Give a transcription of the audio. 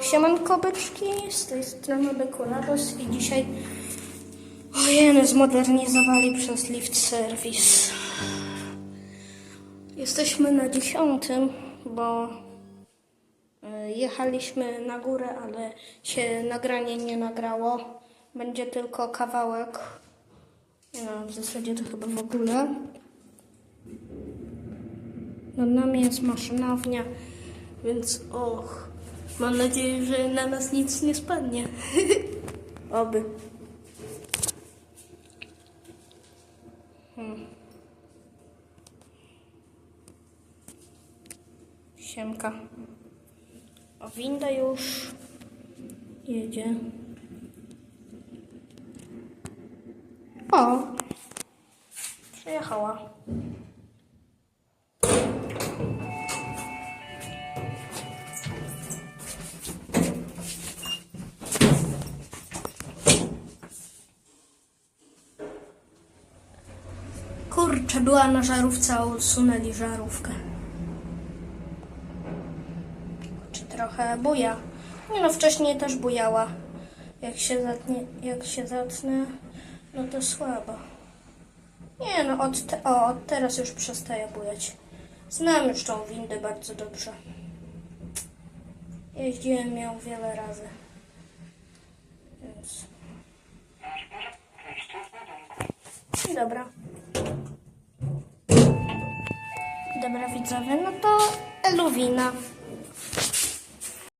Siemanko byczki, z tej strony Bekulados i dzisiaj ojej, zmodernizowali przez lift service. Jesteśmy na dziesiątym, bo y, jechaliśmy na górę, ale się nagranie nie nagrało. Będzie tylko kawałek. No, w zasadzie to chyba w ogóle. Nad nami jest maszynownia, więc och, mam nadzieję, że na nas nic nie spadnie. Oby. Hmm. Siemka. O, winda już jedzie. O! Przyjechała. Kurczę, była na żarówce, a usunęli żarówkę. Czy trochę buja? Nie no, wcześniej też bujała. Jak się zatnie, jak się zatnę, no to słabo. Nie no, od, te, o, od teraz już przestaje bujać. Znam już tą windę bardzo dobrze. Jeździłem ją wiele razy. Więc... Dobra. dobra widzowie, no to Eluwina.